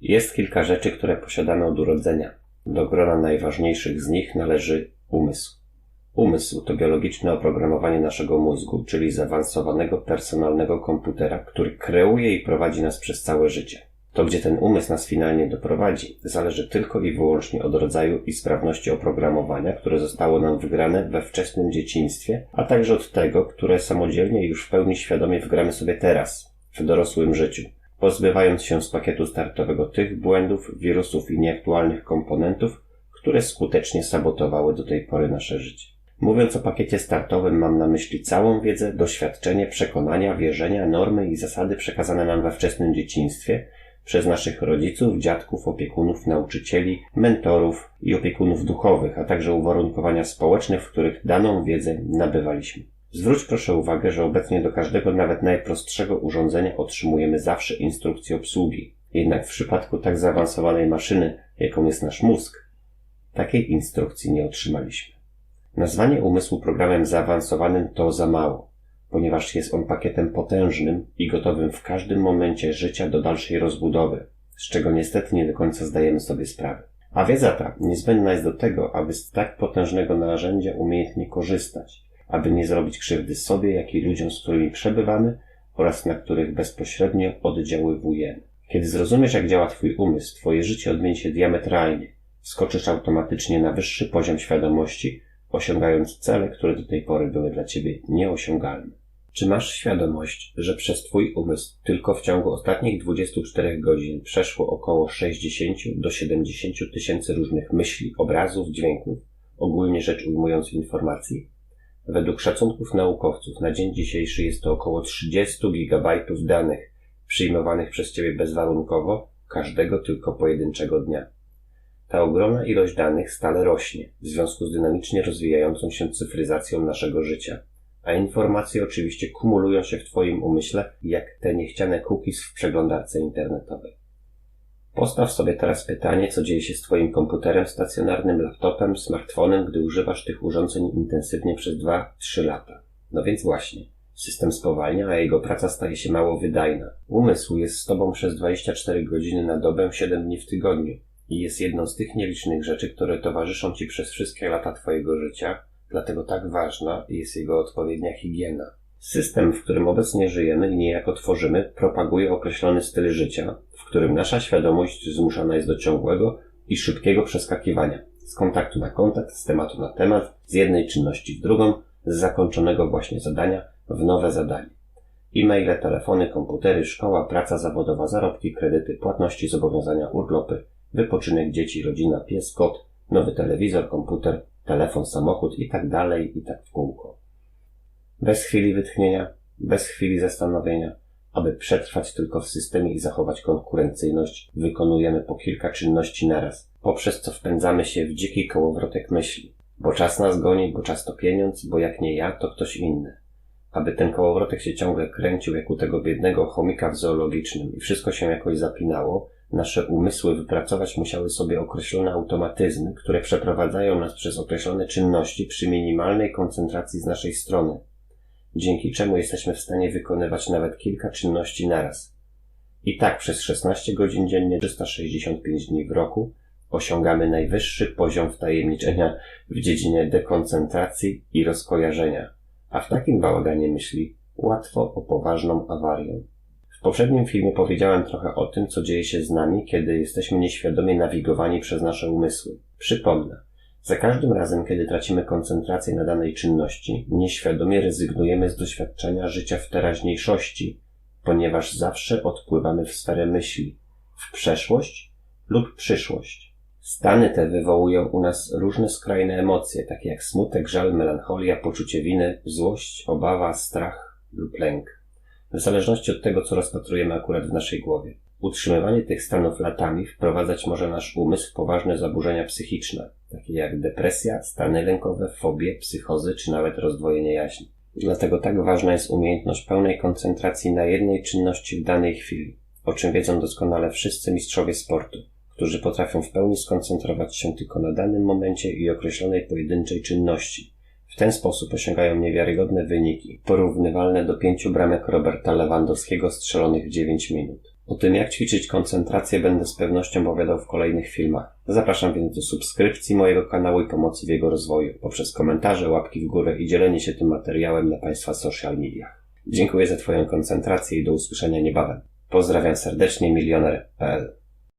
Jest kilka rzeczy, które posiadamy od urodzenia. Do grona najważniejszych z nich należy umysł. Umysł to biologiczne oprogramowanie naszego mózgu, czyli zaawansowanego personalnego komputera, który kreuje i prowadzi nas przez całe życie. To, gdzie ten umysł nas finalnie doprowadzi, zależy tylko i wyłącznie od rodzaju i sprawności oprogramowania, które zostało nam wgrane we wczesnym dzieciństwie, a także od tego, które samodzielnie i już w pełni świadomie wgramy sobie teraz, w dorosłym życiu, pozbywając się z pakietu startowego tych błędów, wirusów i nieaktualnych komponentów, które skutecznie sabotowały do tej pory nasze życie. Mówiąc o pakiecie startowym, mam na myśli całą wiedzę, doświadczenie, przekonania, wierzenia, normy i zasady przekazane nam we wczesnym dzieciństwie przez naszych rodziców, dziadków, opiekunów, nauczycieli, mentorów i opiekunów duchowych, a także uwarunkowania społeczne, w których daną wiedzę nabywaliśmy. Zwróć proszę uwagę, że obecnie do każdego nawet najprostszego urządzenia otrzymujemy zawsze instrukcję obsługi. Jednak w przypadku tak zaawansowanej maszyny, jaką jest nasz mózg, takiej instrukcji nie otrzymaliśmy. Nazwanie umysłu programem zaawansowanym to za mało, ponieważ jest on pakietem potężnym i gotowym w każdym momencie życia do dalszej rozbudowy, z czego niestety nie do końca zdajemy sobie sprawę. A wiedza ta niezbędna jest do tego, aby z tak potężnego narzędzia umiejętnie korzystać, aby nie zrobić krzywdy sobie, jak i ludziom, z którymi przebywamy oraz na których bezpośrednio oddziaływujemy. Kiedy zrozumiesz, jak działa Twój umysł, Twoje życie odmieni się diametralnie. Skoczysz automatycznie na wyższy poziom świadomości, osiągając cele, które do tej pory były dla Ciebie nieosiągalne. Czy masz świadomość, że przez Twój umysł tylko w ciągu ostatnich 24 godzin przeszło około 60 do 70 tysięcy różnych myśli, obrazów, dźwięków, ogólnie rzecz ujmując informacji? Według szacunków naukowców na dzień dzisiejszy jest to około 30 gigabajtów danych przyjmowanych przez Ciebie bezwarunkowo każdego tylko pojedynczego dnia. Ta ogromna ilość danych stale rośnie w związku z dynamicznie rozwijającą się cyfryzacją naszego życia, a informacje oczywiście kumulują się w Twoim umyśle jak te niechciane cookies w przeglądarce internetowej. Postaw sobie teraz pytanie, co dzieje się z Twoim komputerem stacjonarnym, laptopem, smartfonem, gdy używasz tych urządzeń intensywnie przez 2-3 lata. No więc właśnie, system spowalnia, a jego praca staje się mało wydajna. Umysł jest z Tobą przez 24 godziny na dobę, 7 dni w tygodniu i jest jedną z tych nielicznych rzeczy, które towarzyszą Ci przez wszystkie lata Twojego życia, dlatego tak ważna jest jego odpowiednia higiena. System, w którym obecnie żyjemy i niejako tworzymy, propaguje określony styl życia, którym nasza świadomość zmuszana jest do ciągłego i szybkiego przeskakiwania z kontaktu na kontakt, z tematu na temat, z jednej czynności w drugą, z zakończonego właśnie zadania w nowe zadanie. E-maile, telefony, komputery, szkoła, praca zawodowa, zarobki, kredyty, płatności, zobowiązania, urlopy, wypoczynek dzieci, rodzina, pies, kot, nowy telewizor, komputer, telefon, samochód i tak dalej i tak w kółko. Bez chwili wytchnienia, bez chwili zastanowienia, aby przetrwać tylko w systemie i zachować konkurencyjność, wykonujemy po kilka czynności naraz, poprzez co wpędzamy się w dziki kołowrotek myśli. Bo czas nas goni, bo czas to pieniądz, bo jak nie ja, to ktoś inny. Aby ten kołowrotek się ciągle kręcił jak u tego biednego chomika w zoologicznym i wszystko się jakoś zapinało, nasze umysły wypracować musiały sobie określone automatyzmy, które przeprowadzają nas przez określone czynności przy minimalnej koncentracji z naszej strony, dzięki czemu jesteśmy w stanie wykonywać nawet kilka czynności naraz. I tak przez 16 godzin dziennie, 365 dni w roku, osiągamy najwyższy poziom wtajemniczenia w dziedzinie dekoncentracji i rozkojarzenia, a w takim bałaganie myśli łatwo o poważną awarię. W poprzednim filmie powiedziałem trochę o tym, co dzieje się z nami, kiedy jesteśmy nieświadomie nawigowani przez nasze umysły. Przypomnę, za każdym razem, kiedy tracimy koncentrację na danej czynności, nieświadomie rezygnujemy z doświadczenia życia w teraźniejszości, ponieważ zawsze odpływamy w sferę myśli, w przeszłość lub przyszłość. Stany te wywołują u nas różne skrajne emocje, takie jak smutek, żal, melancholia, poczucie winy, złość, obawa, strach lub lęk w zależności od tego, co rozpatrujemy akurat w naszej głowie. Utrzymywanie tych stanów latami wprowadzać może nasz umysł w poważne zaburzenia psychiczne, takie jak depresja, stany lękowe, fobie, psychozy czy nawet rozdwojenie jaźni. Dlatego tak ważna jest umiejętność pełnej koncentracji na jednej czynności w danej chwili, o czym wiedzą doskonale wszyscy mistrzowie sportu, którzy potrafią w pełni skoncentrować się tylko na danym momencie i określonej pojedynczej czynności, w ten sposób osiągają niewiarygodne wyniki, porównywalne do pięciu bramek Roberta Lewandowskiego strzelonych w 9 minut. O tym, jak ćwiczyć koncentrację, będę z pewnością opowiadał w kolejnych filmach. Zapraszam więc do subskrypcji mojego kanału i pomocy w jego rozwoju poprzez komentarze, łapki w górę i dzielenie się tym materiałem na Państwa social mediach. Dziękuję za Twoją koncentrację i do usłyszenia niebawem. Pozdrawiam serdecznie, milioner.pl